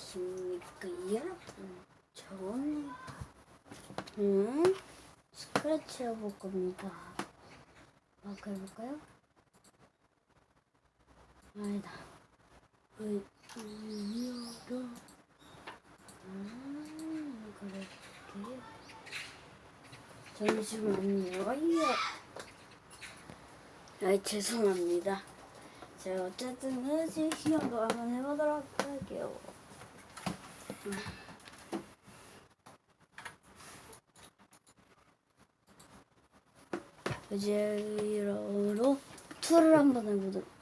안녕하십니까 여러분 저는 음, 스크래치 해볼 겁니다. 마크 해볼까요? 아니다. 의, 의미로 음, 그렇게? 잠시만요. 아이야. 아이 죄송합니다. 제가 어쨌든 흐지 시험도 한번 해보도록 할게요 이제로 투를 한번 해보도록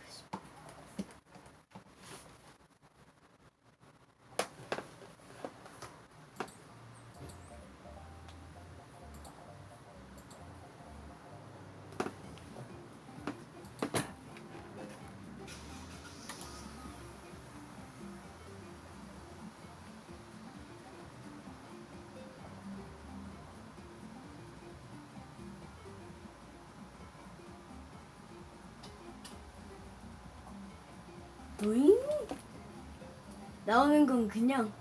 보잉? 나오는 건 그냥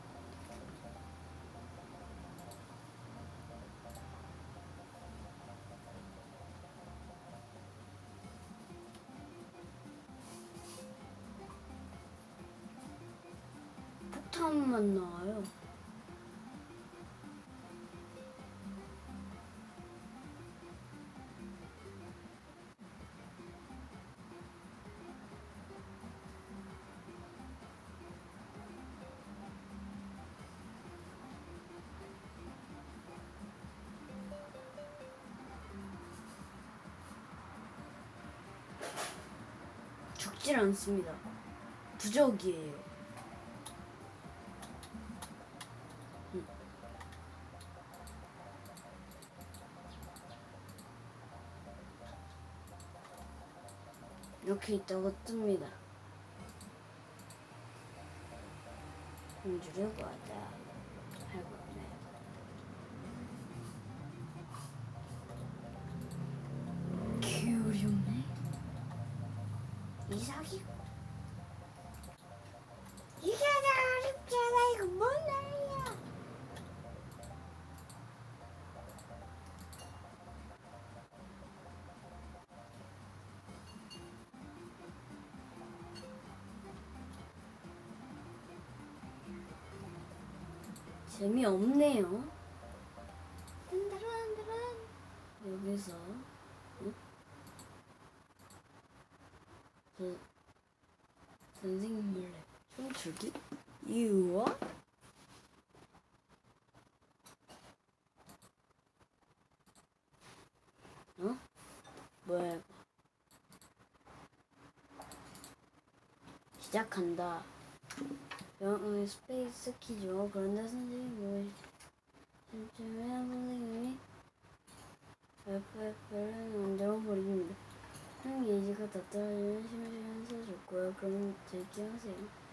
죽질 않습니다. 부적이에요. 음. 이렇게 있다고 뜹니다. 공주려고 하자. 아 재미없네요 딴따란따란. 여기서 응? 저 선생님 몰래 춤추기? 이유와? 어? 뭐야 이거 시작한다 영 어 스페이스 키죠 그런데 선생님이 진짜 왜 선생님이 FF를 만들어버립니다 형 예지가 다 떨어지면 심심해서 줄 거야. 그럼 제기하세요.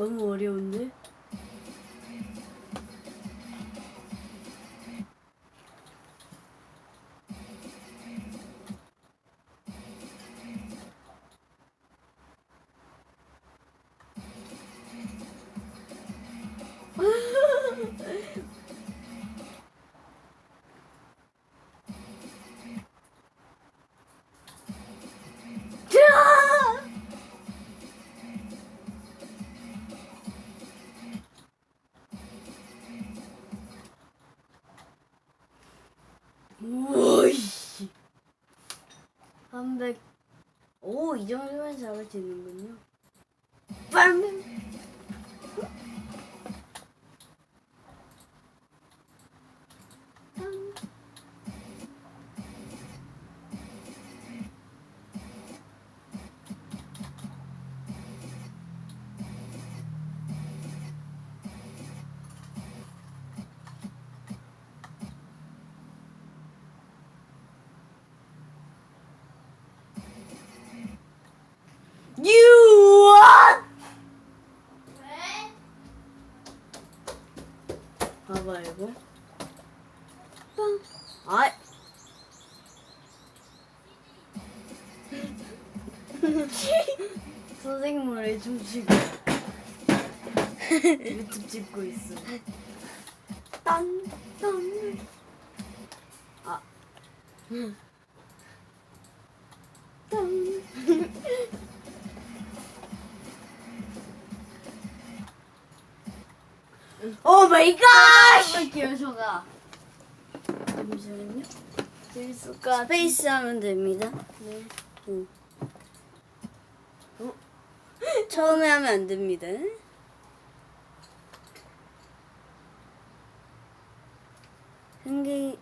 너무 어려운데? 우와이씨 300 오, 이 정도면 잡을 수 있는군요. 빵! 빵! 뭐? 빵. 아이. 선생님을 춤추고 유튜브 찍고 있어. 딴, 딴. 아. 오 마이 갓! 할게요, 저가. 잠시만요. 재밌을 것 같아. 스페이스 하면 됩니다. 네. 응. 어? 처음에 하면 안 됩니다. 흥기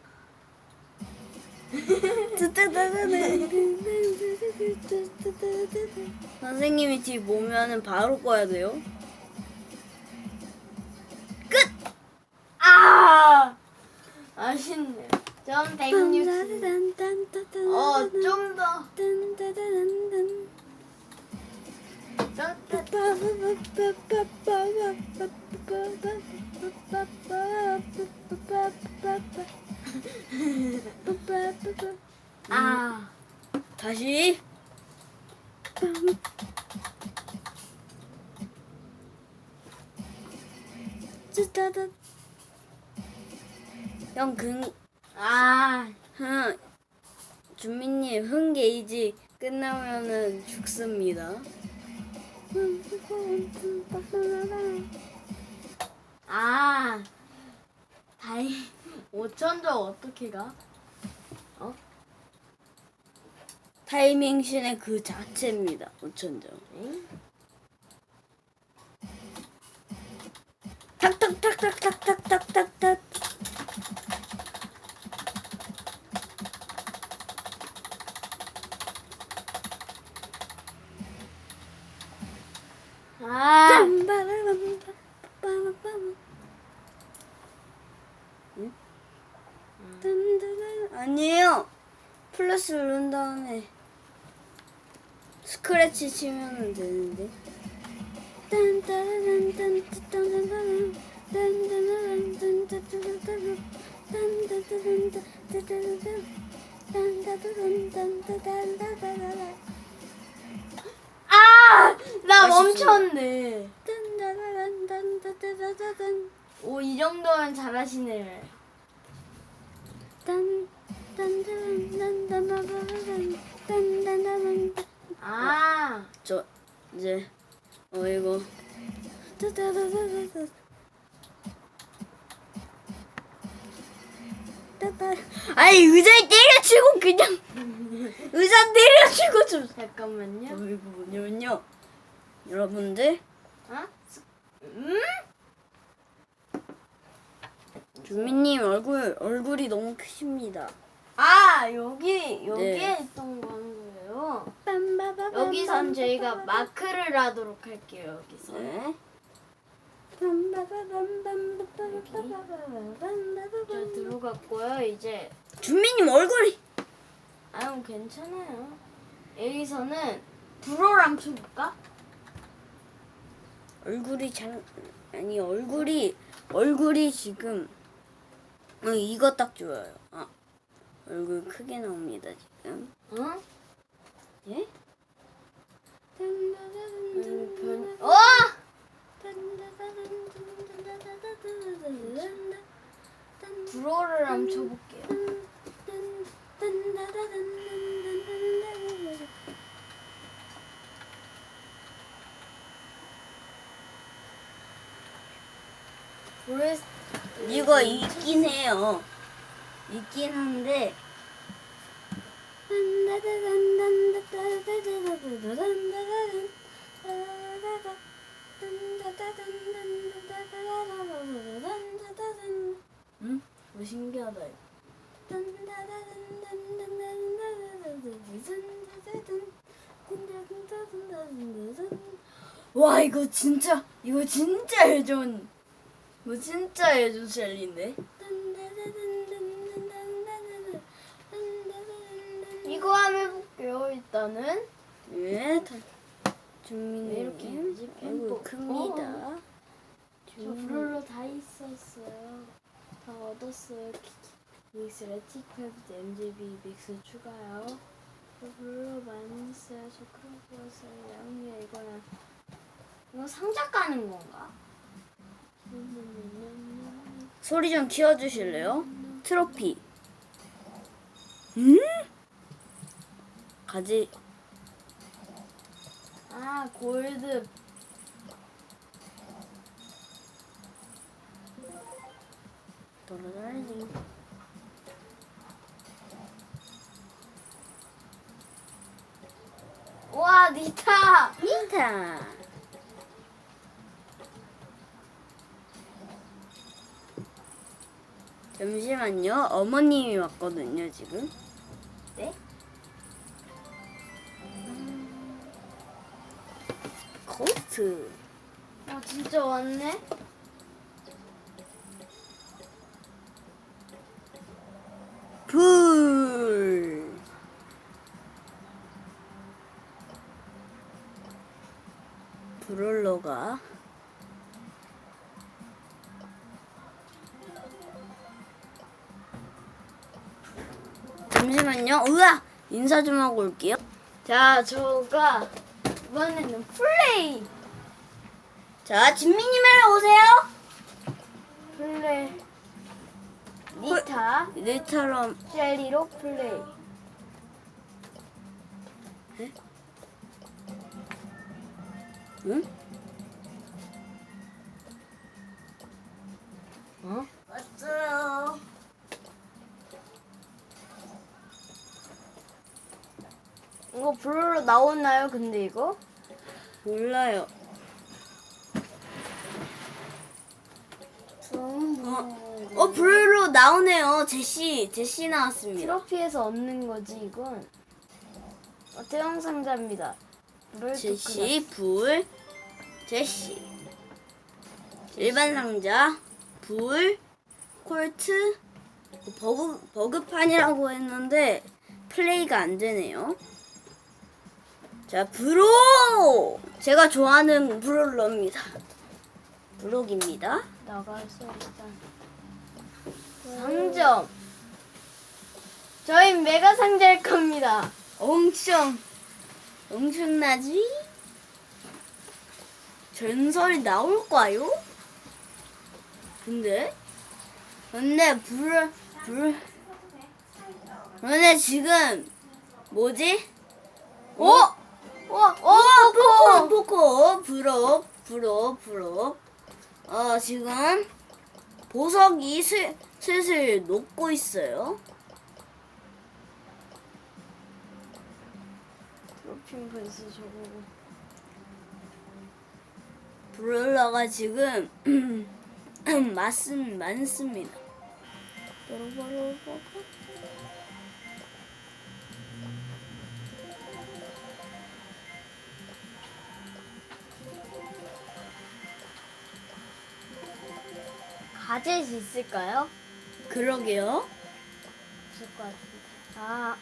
선생님이 뒤 보면은 바로 꺼야 돼요. 아쉽네. 전 160. 어. 아. 다시. 형, 근, 아. 흥, 준민님, 흥 게이지 끝나면은 죽습니다. 아. 다행. 5천점 어떻게 가? 타이밍 신의 그 자체입니다. 5천점. 응? 탁탁탁탁탁탁탁탁탁. 치면은 이제 아니 의자에 때려치고 그냥 의자 때려치고 좀 잠깐만요. 어이구 뭐냐면요 여러분들 어? 음? 주민님 얼굴 얼굴이 너무 크십니다. 아, 여기, 여기에 네. 있던 거예요. 여기선 저희가 마크를 하도록 할게요, 여기서. 네. 저 들어갔고요, 이제. 주민님 얼굴이 아유, 괜찮아요. 여기서는 불어랑 쳐볼까? 얼굴이 잘 아니 얼굴이 얼굴이 지금 어, 이거 딱 좋아요. 아 얼굴 크게 나옵니다 지금. 응? 예? 음, 변... 어! 불어를 한번 쳐볼게요. 불에 이거 있긴 해요. 있긴 한데 응? 뭐 신기하다. 와 이거 진짜 이거 진짜 예전 뭐 진짜 예전 젤리인데 이거 한번 해볼게요, 일단은. 예, 다 준민이 왜 이렇게 있지? 아이고 펜도. 큽니다. 저 불로 다 있었어요. 다 얻었어요. 믹스 레티크래프트 MGB 믹스 추가요. 저 그런 거였어요. 양이야 이거는 이거 상자 까는 건가? 소리 좀 키워주실래요? 트로피. 음? 가지. 아 골드 돌아다니지. 와 니타 니타. 잠시만요. 어머님이 왔거든요, 지금. 네? 코트. 아 진짜 왔네. 불. 브롤러가 잠시만요. 으아! 인사 좀 하고 올게요. 자 저가 이번에는 플레이 자, 진미님을 오세요. 플레이 니타 이들처럼 젤리로 플레이. 응? 어? 왔어요. 이거 블루로 나오나요? 근데 이거? 몰라요. 어, 어 브루로 나오네요. 제시, 제시 나왔습니다. 트로피에서 얻는 거지 이건. 어, 태영 상자입니다. 제시, 불, 제시. 일반 상자, 불, 콜트, 버그, 버그판이라고 했는데 플레이가 안 되네요. 자, 브로! 제가 좋아하는 브롤러입니다. 브록입니다. 나가서 일단 상점. 저희 메가 상자일 겁니다. 엄청 엄청나지? 전설이 나올까요? 근데 근데 불 불. 근데 지금 뭐지? 어? 와, 어, 어, 포코, 포코, 부럽, 부럽, 부럽. 어, 지금 보석이 슬, 슬슬 녹고 있어요. 트로피 벌써 저거. 브롤러가 지금 맛은 많습니다. 가젤 수 있을까요? 그러게요. 없을 것 같은데. 아,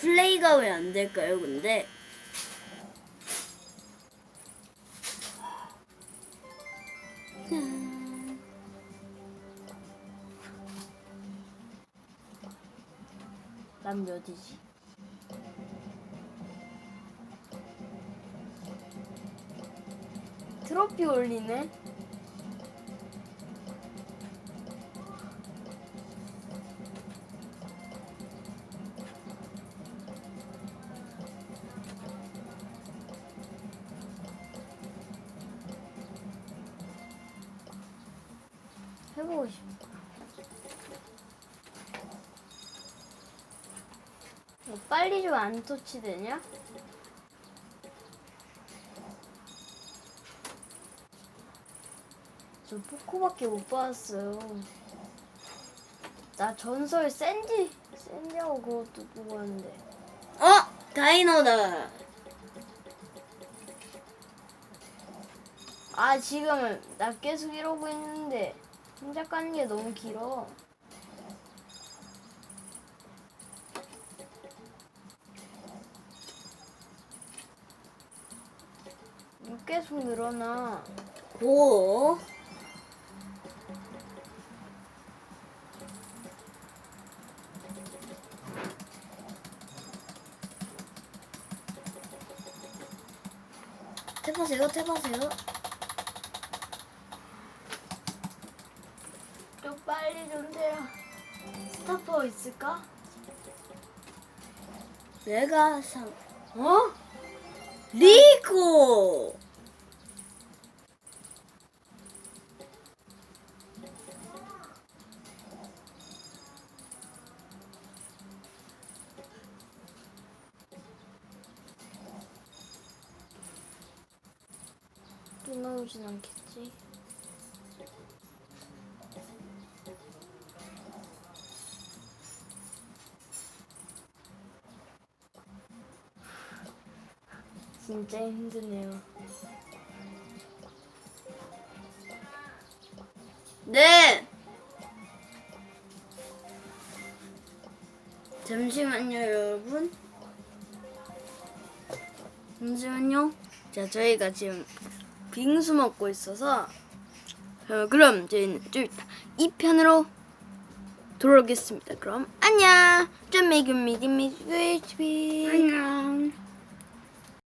플레이가 왜 안 될까요, 근데? 난 몇이지? 트로피 올리네? 어, 빨리 좀 안 터치되냐? 저 포코밖에 못 받았어요. 나 전설 샌디 샌디하고 그것도 뽑았는데 어? 다이노다. 아 지금 나 계속 이러고 있는데 혼자 까는 게 너무 길어. 계속 늘어나. 오. 태보세요, 태보세요. 좀 빨리 좀 돼요. 스타퍼 있을까? 내가 상, 어? 리코! 또 나오진 않겠지? 진짜 힘드네요. 네. 잠시만요, 여러분. 잠시만요. 자, 저희가 지금 빙수 먹고 있어서 어, 그럼 저희는 좀 이따 2편으로 돌아오겠습니다. 그럼 안녕. 좀 me, make me, an녕.